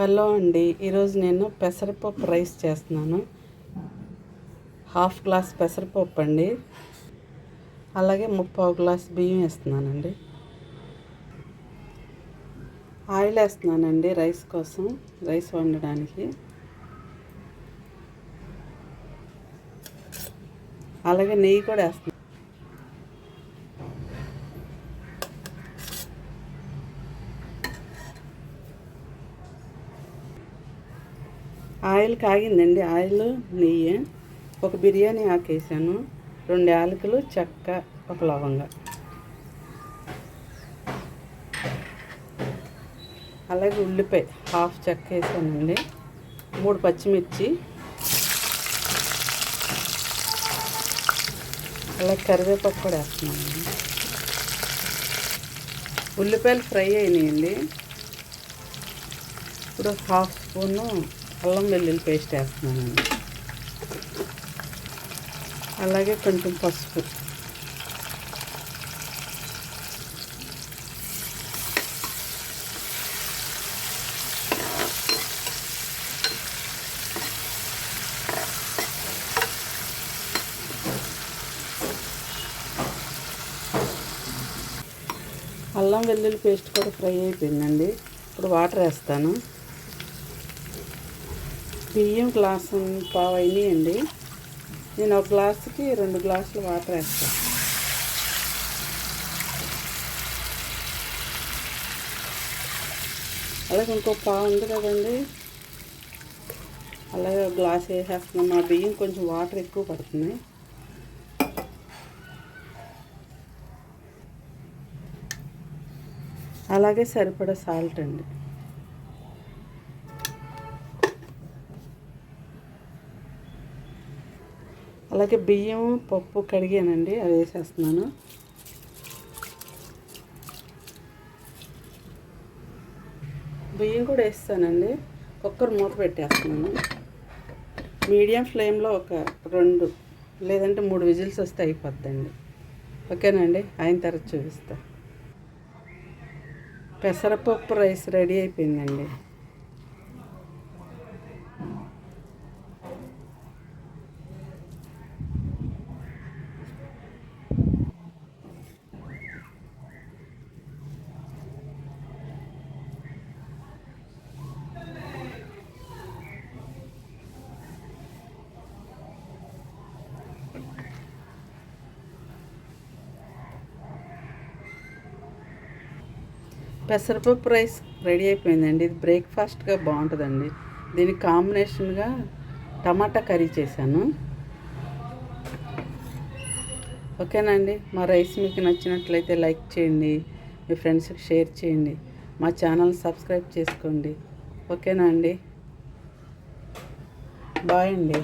Hello అండి. ఈరోజు నేను పెసరపప్పు రైస్ చేస్తున్నాను. హాఫ్ గ్లాస్ పెసరపప్పు అండి. అలాగే ముప్పావు గ్లాస్ బియ్యం వేస్తున్నానండి. ఆయిల్ వేస్తున్నానండి రైస్ కోసం రైస్ వండడానికి. అలాగే నెయ్యి కూడా వేస్తున్నాను. ఆయిల్ కాగిందండి. ఆయిల్ నెయ్యి ఒక బిర్యానీ ఆకేసాను. రెండు యాలకులు చెక్క ఒక లవంగ. అలాగే ఉల్లిపాయ హాఫ్ చెక్క వేసానండి. మూడు పచ్చిమిర్చి. అలాగే కరివేపాకు కూడా వేస్తున్నానండి. ఉల్లిపాయలు ఫ్రై అయినాయండి. ఇప్పుడు హాఫ్ స్పూను అల్లం వెల్లుల్లి పేస్ట్ వేస్తున్నానండి. అలాగే కొంచెం పసుపు. అల్లం వెల్లుల్లి పేస్ట్ కూడా ఫ్రై అయిపోయిందండి. ఇప్పుడు వాటర్ వేస్తాను. బియ్యం గ్లాస్ పావు అయినాయండి నేను ఒక గ్లాసుకి రెండు గ్లాసులు వాటర్ వేస్తాను అలాగే ఇంకో పావు ఉంది కదండి. అలాగే గ్లాస్ వేసేస్తున్నాం. మా బియ్యం కొంచెం వాటర్ ఎక్కువ పడుతుంది. అలాగే సరిపడా సాల్ట్ అండి. అలాగే బియ్యం పప్పు కడిగానండి అవి వేసేస్తున్నాను. బియ్యం కూడా వేస్తానండి. కుక్కర్ మూత పెట్టేస్తున్నాను. మీడియం ఫ్లేమ్లో ఒక రెండు లేదంటే మూడు విజిల్స్ వస్తే అయిపోద్దండి. ఓకేనండి ఆయన తర్వాత చూపిస్తా. పెసరపప్పు రైస్ రెడీ అయిపోయిందండి. పెసరపప్పు రైస్ రెడీ అయిపోయిందండి. ఇది బ్రేక్ఫాస్ట్గా బాగుంటుందండి. దీని కాంబినేషన్గా టమాటా కర్రీ చేశాను. ఓకేనండి మా రైస్ మీకు నచ్చినట్లయితే లైక్ చేయండి. మీ ఫ్రెండ్స్కి షేర్ చేయండి. మా ఛానల్ సబ్స్క్రైబ్ చేసుకోండి. ఓకేనా అండి? బాయ్ అండి.